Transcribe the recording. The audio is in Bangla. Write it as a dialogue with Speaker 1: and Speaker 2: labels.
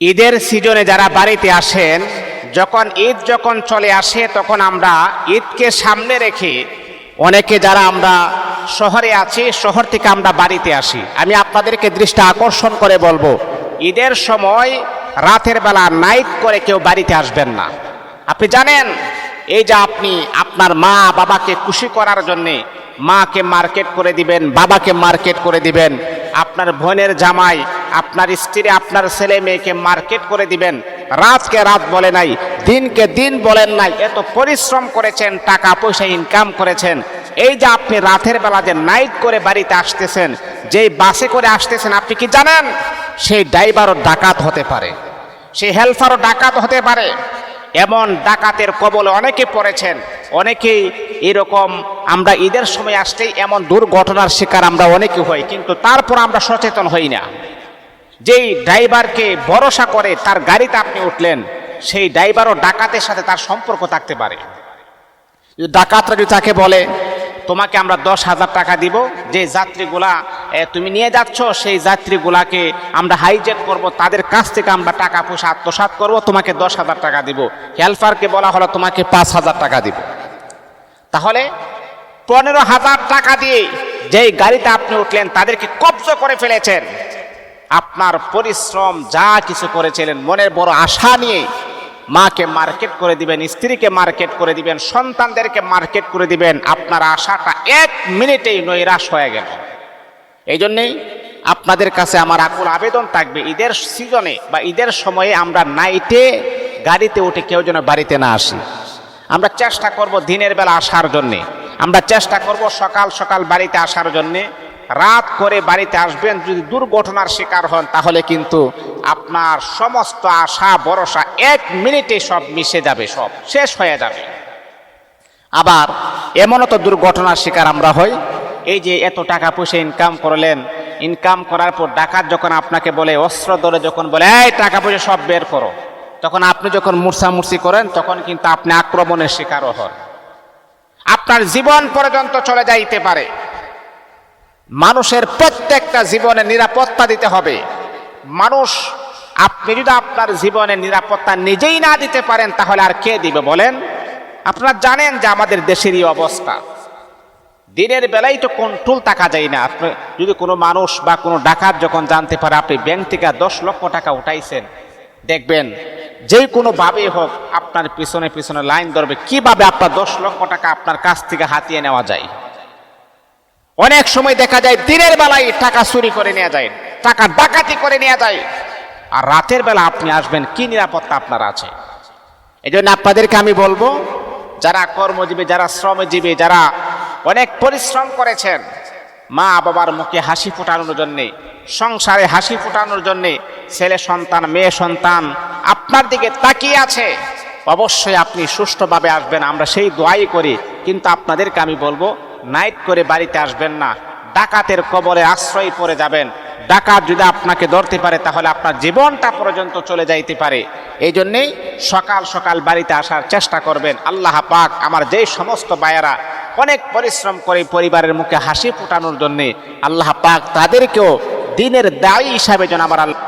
Speaker 1: ঈদের সিজনে যারা বাড়িতে আসেন, যখন ঈদ যখন চলে আসে, তখন আমরা ঈদকে সামনে রেখে অনেকে যারা আমরা শহরে আছি, শহর থেকে আমরা বাড়িতে আসি। আমি আপনাদেরকে দৃষ্টি আকর্ষণ করে বলব, ঈদের সময় রাতের বেলা নাইট করে কেউ বাড়িতে আসবেন না। আপনি জানেন এই যে আপনি আপনার মা বাবাকে খুশি করার জন্যে মাকে মার্কেট করে দিবেন, বাবাকে মার্কেট করে দিবেন, আপনার বোনের জামাই, আপনার স্ত্রী, আপনার ছেলে মেয়েকে মার্কেট করে দিবেন, রাতকে রাত বলে নাই, দিনকে দিন বলেন নাই, এত পরিশ্রম করেছেন, টাকা পয়সা ইনকাম করেছেন, এই যে আপনি রাতের বেলা যে নাইট করে বাড়িতে আসতেছেন, যেই বাসে করে আসতেছেন, আপনি কি জানেন? সেই ড্রাইভারও ডাকাত হতে পারে, সেই হেল্পারও ডাকাত হতে পারে এমন ডাকাতের কবলে অনেকে পড়েছেন, অনেকেই এরকম আমরা ঈদের সময় আসতেই এমন দুর্ঘটনার শিকার আমরা অনেকে হই, কিন্তু তারপর আমরা সচেতন হই না। যেই ড্রাইভারকে ভরসা করে তার গাড়িতে আপনি উঠলেন, সেই ড্রাইভারও ডাকাতের সাথে তার সম্পর্ক থাকতে পারে। ডাকাতরা যদি তাকে বলে তোমাকে আমরা দশ হাজার টাকা দিব। যে যাত্রীগুলা তুমি নিয়ে যাচ্ছ, সেই যাত্রীগুলাকে আমরা হাইজেক করব। তাদের কাছ থেকে আমরা টাকা পয়সা আত্মসাৎ করব, তোমাকে দশ হাজার টাকা দিব। হেল্পারকে বলা হলো, তোমাকে পাঁচ হাজার টাকা দিব। তাহলে পনেরো হাজার টাকা দিয়ে যেই গাড়িতে আপনি উঠলেন, তাদেরকে কব্জ করে ফেলেছেন। আপনার পরিশ্রম, যা কিছু করেছিলেন, মনের বড় আশা নিয়ে মাকে মার্কেট করে দিবেন, স্ত্রীকে মার্কেট করে দিবেন, সন্তানদেরকে মার্কেট করে দিবেন, আপনার আশাটা এক মিনিটেই নৈরাশ হয়ে গেল। এই জন্যেই আপনাদের কাছে আমার আকুল আবেদন থাকবে, ঈদের সিজনে বা ঈদের সময়ে আমরা নাইটে গাড়িতে উঠে কেউ যেন বাড়িতে না আসি। আমরা চেষ্টা করব দিনের বেলা আসার জন্যে। আমরা চেষ্টা করব সকাল সকাল বাড়িতে আসার জন্যে। রাত করে বাড়িতে আসবেন, যদি দুর্ঘটনার শিকার হন, তাহলে কিন্তু আপনার সমস্ত আশা, ভরসা এক মিনিটে সব মিশে যাবে, সব শেষ হয়ে যাবে। আবার এমনও তো দুর্ঘটনার শিকার আমরা হই। এই যে এত টাকা পয়সা ইনকাম করলেন ইনকাম করার পর ডাকাত যখন আপনাকে বলে, অস্ত্র ধরে যখন বলে, এই টাকা পয়সা সব বের করো। তখন আপনি যখন মূর্ছামূর্ছি করেন, তখন কিন্তু আপনি আক্রমণের শিকারও হন। আপনার জীবন পর্যন্ত চলে যাইতে পারে। মানুষের প্রত্যেকটা জীবনে নিরাপত্তা দিতে হবে। মানুষ, আপনি যদি আপনার জীবনে নিরাপত্তা নিজেই না দিতে পারেন, তাহলে আর কে দিবে বলেন? আপনারা জানেন যে আমাদের দেশেরই অবস্থা। দিনের বেলায় তো কন্ট্রোল থাকা যায় না। আপনি যদি কোনো মানুষ বা কোনো ডাকাত যখন জানতে পারে, আপনি ব্যাংক থেকে দশ লক্ষ টাকা উঠাইছেন, দেখবেন যে কোনো ভাবে হোক আপনার পিছনে পিছনে লাইন ধরবে। কীভাবে আপনার দশ লক্ষ টাকা আপনার কাছ থেকে হাতিয়ে নেওয়া যায়? অনেক সময় দেখা যায় দিনের বেলায় টাকা চুরি করে নেওয়া যায়, টাকা ডাকাতি করে নেওয়া যায়। আর রাতের বেলা আপনি আসবেন, কি নিরাপত্তা আপনার আছে? এই জন্য আপনাদেরকে আমি বলব, যারা কর্মজীবী, যারা শ্রমজীবী, যারা অনেক পরিশ্রম করেছেন, মা বাবার মুখে হাসি ফোটানোর জন্যে, সংসারে হাসি ফোটানোর জন্যে, ছেলে সন্তান, মেয়ে সন্তান, আপনার দিকে তাকিয়ে আছে, অবশ্যই আপনি সুষ্ঠুভাবে আসবেন, আমরা সেই দোয়াই করি। কিন্তু আপনাদেরকে আমি বলব নাইট করে বাড়িতে আসবেন না। ডাকাতের কবরে আশ্রয় পড়ে যাবেন। ডাকাত যদি আপনাকে ধরতে পারে, তাহলে আপনার জীবনটা পর্যন্ত চলে যাইতে পারে। এই জন্যেই সকাল সকাল বাড়িতে আসার চেষ্টা করবেন। আল্লাহ পাক আমার যেই সমস্ত বায়েরা অনেক পরিশ্রম করে পরিবারের মুখে হাসি ফোটানোর জন্যে আল্লাহ পাক তাদেরকেও দিনের দায়ী হিসাবে যেন আমার আল্লাহ